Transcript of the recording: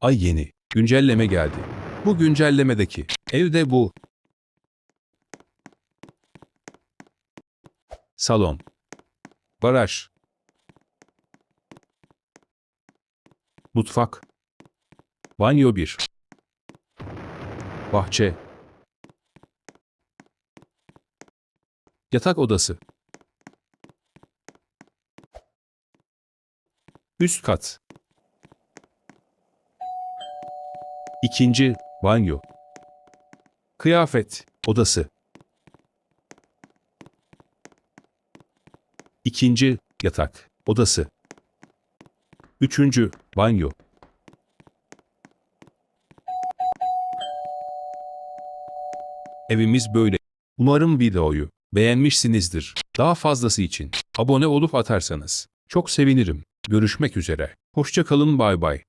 Ay yeni. Güncelleme geldi. Bu güncellemedeki evde bu. Salon. Baraj. Mutfak. Banyo 1. Bahçe. Yatak odası. Üst kat. İkinci banyo. Kıyafet odası. İkinci yatak odası. Üçüncü banyo. Evimiz böyle. Umarım videoyu beğenmişsinizdir. Daha fazlası için abone olup atarsanız çok sevinirim. Görüşmek üzere. Hoşça kalın bay bay.